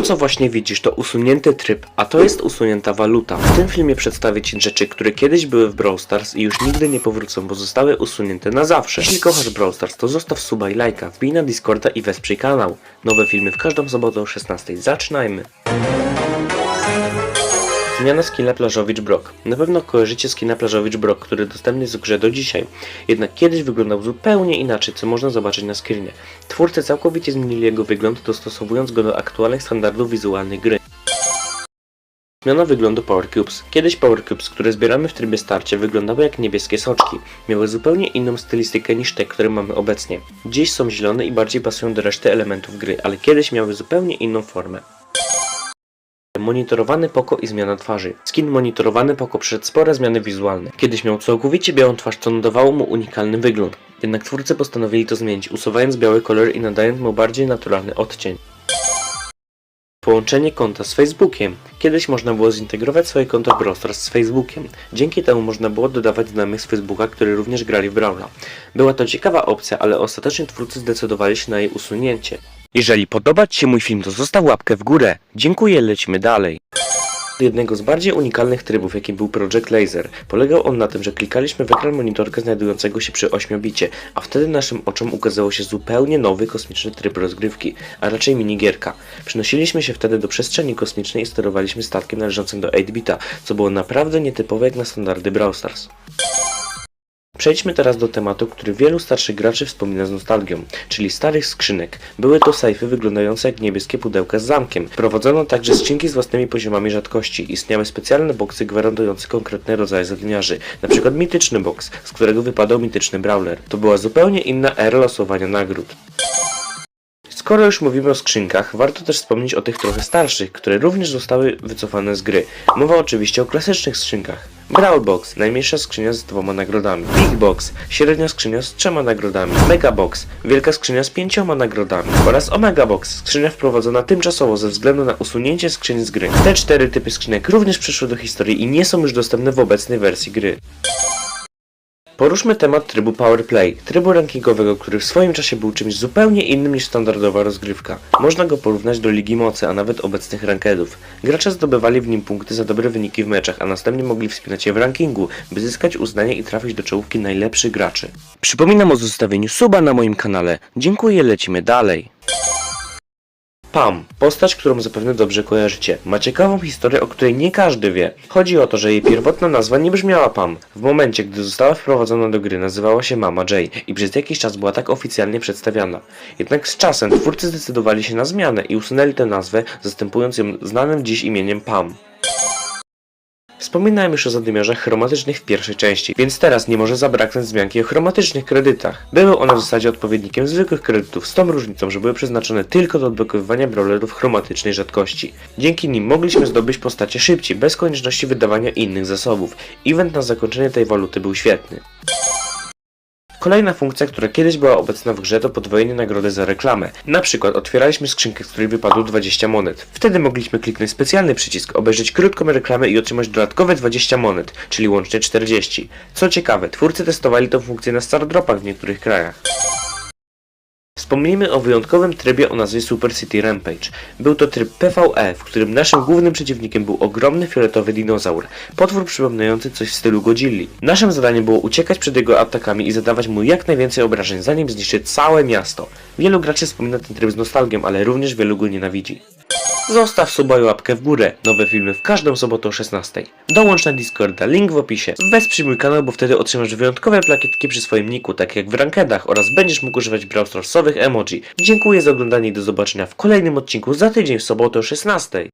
To co właśnie widzisz to usunięty tryb, a to jest usunięta waluta. W tym filmie przedstawię Ci rzeczy, które kiedyś były w Brawl Stars i już nigdy nie powrócą, bo zostały usunięte na zawsze. Jeśli kochasz Brawl Stars, to zostaw suba i lajka, wbij na Discorda i wesprzyj kanał. Nowe filmy w każdą sobotę o 16. Zaczynajmy! Zmiana skina Plażowicz Brock. Na pewno kojarzycie skina Plażowicz Brock, który dostępny jest w grze do dzisiaj. Jednak kiedyś wyglądał zupełnie inaczej, co można zobaczyć na screenie. Twórcy całkowicie zmienili jego wygląd, dostosowując go do aktualnych standardów wizualnych gry. Zmiana wyglądu Power Cubes. Kiedyś Power Cubes, które zbieramy w trybie starcie, wyglądały jak niebieskie soczki. Miały zupełnie inną stylistykę niż te, które mamy obecnie. Dziś są zielone i bardziej pasują do reszty elementów gry, ale kiedyś miały zupełnie inną formę. Monitorowany Poko i zmiana twarzy. Skin monitorowany Poko przeszedł spore zmiany wizualne. Kiedyś miał całkowicie białą twarz, co nadawało mu unikalny wygląd. Jednak twórcy postanowili to zmienić, usuwając biały kolor i nadając mu bardziej naturalny odcień. Połączenie konta z Facebookiem. Kiedyś można było zintegrować swoje konto Stars z Facebookiem. Dzięki temu można było dodawać znajomych z Facebooka, którzy również grali w Brawla. Była to ciekawa opcja, ale ostatecznie twórcy zdecydowali się na jej usunięcie. Jeżeli podoba Ci się mój film, to zostaw łapkę w górę. Dziękuję, lecimy dalej. Jednego z bardziej unikalnych trybów, jakim był Project Laser. Polegał on na tym, że klikaliśmy w ekran monitorka znajdującego się przy 8-bicie, a wtedy naszym oczom ukazało się zupełnie nowy kosmiczny tryb rozgrywki, a raczej minigierka. Przenosiliśmy się wtedy do przestrzeni kosmicznej i sterowaliśmy statkiem należącym do 8-bita, co było naprawdę nietypowe jak na standardy Brawl Stars. Przejdźmy teraz do tematu, który wielu starszych graczy wspomina z nostalgią, czyli starych skrzynek. Były to sejfy wyglądające jak niebieskie pudełka z zamkiem. Prowadzono także skrzynki z własnymi poziomami rzadkości. Istniały specjalne boksy gwarantujące konkretne rodzaje zadymiarzy, np. mityczny boks, z którego wypadał mityczny brawler. To była zupełnie inna era losowania nagród. Skoro już mówimy o skrzynkach, warto też wspomnieć o tych trochę starszych, które również zostały wycofane z gry. Mowa oczywiście o klasycznych skrzynkach. Brawl Box, najmniejsza skrzynia z dwoma nagrodami. Big Box, średnia skrzynia z trzema nagrodami. Mega Box, wielka skrzynia z pięcioma nagrodami. Oraz Omega Box, skrzynia wprowadzona tymczasowo ze względu na usunięcie skrzyń z gry. Te cztery typy skrzynek również przeszły do historii i nie są już dostępne w obecnej wersji gry. Poruszmy temat trybu Power Play, trybu rankingowego, który w swoim czasie był czymś zupełnie innym niż standardowa rozgrywka. Można go porównać do Ligi Mocy, a nawet obecnych rankedów. Gracze zdobywali w nim punkty za dobre wyniki w meczach, a następnie mogli wspinać je w rankingu, by zyskać uznanie i trafić do czołówki najlepszych graczy. Przypominam o zostawieniu suba na moim kanale. Dziękuję, lecimy dalej. Pam, postać, którą zapewne dobrze kojarzycie. Ma ciekawą historię, o której nie każdy wie. Chodzi o to, że jej pierwotna nazwa nie brzmiała Pam. W momencie, gdy została wprowadzona do gry, nazywała się Mama J i przez jakiś czas była tak oficjalnie przedstawiana. Jednak z czasem twórcy zdecydowali się na zmianę i usunęli tę nazwę, zastępując ją znanym dziś imieniem Pam. Wspominałem już o zadymiarzach chromatycznych w pierwszej części, więc teraz nie może zabraknąć wzmianki o chromatycznych kredytach. Były one w zasadzie odpowiednikiem zwykłych kredytów, z tą różnicą, że były przeznaczone tylko do odblokowywania brawlerów chromatycznej rzadkości. Dzięki nim mogliśmy zdobyć postacie szybciej, bez konieczności wydawania innych zasobów. Event na zakończenie tej waluty był świetny. Kolejna funkcja, która kiedyś była obecna w grze to podwojenie nagrody za reklamę. Na przykład otwieraliśmy skrzynkę, z której wypadło 20 monet. Wtedy mogliśmy kliknąć specjalny przycisk, obejrzeć krótką reklamę i otrzymać dodatkowe 20 monet, czyli łącznie 40. Co ciekawe, twórcy testowali tę funkcję na Stardropach w niektórych krajach. Wspomnijmy o wyjątkowym trybie o nazwie Super City Rampage. Był to tryb PvE, w którym naszym głównym przeciwnikiem był ogromny fioletowy dinozaur, potwór przypominający coś w stylu Godzilli. Naszym zadaniem było uciekać przed jego atakami i zadawać mu jak najwięcej obrażeń, zanim zniszczy całe miasto. Wielu graczy wspomina ten tryb z nostalgią, ale również wielu go nienawidzi. Zostaw suba i łapkę w górę. Nowe filmy w każdą sobotę o 16. Dołącz na Discorda, link w opisie. Wesprzyj mój kanał, bo wtedy otrzymasz wyjątkowe plakietki przy swoim niku, tak jak w rankedach oraz będziesz mógł używać Brawl Starsowych emoji. Dziękuję za oglądanie i do zobaczenia w kolejnym odcinku za tydzień w sobotę o 16.